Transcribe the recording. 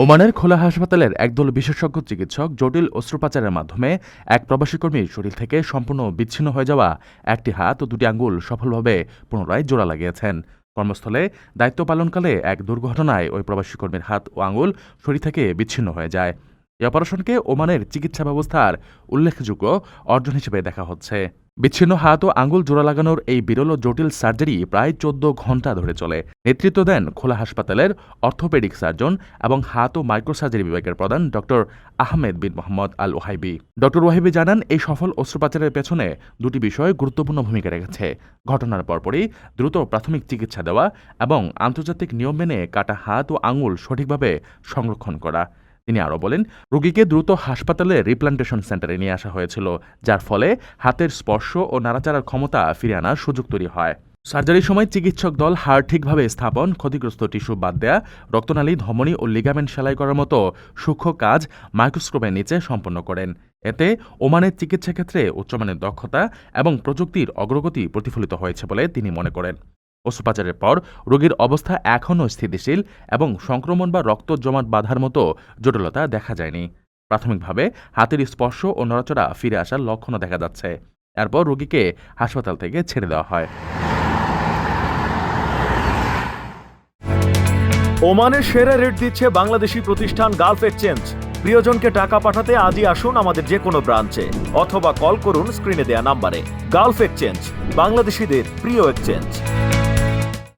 ওমানের খোলা হাসপাতালের একদল বিশেষজ্ঞ চিকিৎসক জটিল অস্ত্রোপচারের মাধ্যমে এক প্রবাসী কর্মীর শরীর থেকে সম্পূর্ণ বিচ্ছিন্ন হয়ে যাওয়া একটি হাত ও দুটি আঙ্গুল সফলভাবে পুনরায় জোড়া লাগিয়েছেন। কর্মস্থলে দায়িত্ব পালনকালে এক দুর্ঘটনায় ওই প্রবাসী কর্মীর হাত ও আঙ্গুল শরীর থেকে বিচ্ছিন্ন হয়ে যায়। এই অপারেশনকে ওমানের চিকিৎসা ব্যবস্থার উল্লেখযোগ্য অর্জন হিসেবে দেখা হচ্ছে। বিচ্ছিন্ন হাত ও আঙুল জোড়া লাগানোর এই বিরল জটিল সার্জারি প্রায় চোদ্দ ঘণ্টা ধরে চলে। নেতৃত্ব দেন খোলা হাসপাতালের অর্থোপেডিক সার্জন এবং হাত ও মাইক্রোসার্জারি বিভাগের প্রধান doctor Ahmed bin Mohammed Al Ohaibi doctor Wahibi জানান, এই সফল অস্ত্রোপচারের পেছনে দুটি বিষয় গুরুত্বপূর্ণ ভূমিকা রেখেছে। ঘটনার পরপরই দ্রুত প্রাথমিক চিকিৎসা দেওয়া এবং আন্তর্জাতিক নিয়ম মেনে কাটা হাত ও আঙুল সঠিকভাবে সংরক্ষণ করা। তিনি আরও বলেন, রোগীকে দ্রুত হাসপাতালে রিপ্লান্টেশন সেন্টারে নিয়ে আসা হয়েছিল, যার ফলে হাতের স্পর্শ ও নাড়াচাড়ার ক্ষমতা ফিরে আনার সুযোগ তৈরি হয়। সার্জারির সময় চিকিৎসক দল হাড় ঠিকভাবে স্থাপন, ক্ষতিগ্রস্ত টিস্যু বাদ দেয়া, রক্তনালী, ধমনী ও লিগামেন্ট সেলাই করার মতো সূক্ষ্ম কাজ মাইক্রোস্কোপের নিচে সম্পন্ন করেন। এতে ওমানের চিকিৎসা ক্ষেত্রে উচ্চমানের দক্ষতা এবং প্রযুক্তির অগ্রগতি প্রতিফলিত হয়েছে বলে তিনি মনে করেন। অস্ত্রোপচারের পর রোগীর অবস্থা এখনও স্থিতিশীল এবং সংক্রমণ বা রক্ত জমাট বাঁধার মতো জটিলতা দেখা যায়নি। প্রাথমিকভাবে হাতের স্পর্শ ও নড়াচড়া ফিরে আসার লক্ষণও দেখা যাচ্ছে। এরপর রোগীকে হাসপাতাল থেকে ছেড়ে দেওয়া হয়। ওমানের সেরা রেট দিচ্ছে বাংলাদেশি প্রতিষ্ঠান গালফ এক্সচেঞ্জ। প্রিয়জনকে টাকা পাঠাতে আজই আসুন আমাদের যে কোনো ব্রাঞ্চে অথবা কল করুন স্ক্রিনে দেয়া নাম্বারে। গালফ এক্সচেঞ্জ, বাংলাদেশিদের প্রিয় এক্সচেঞ্জ।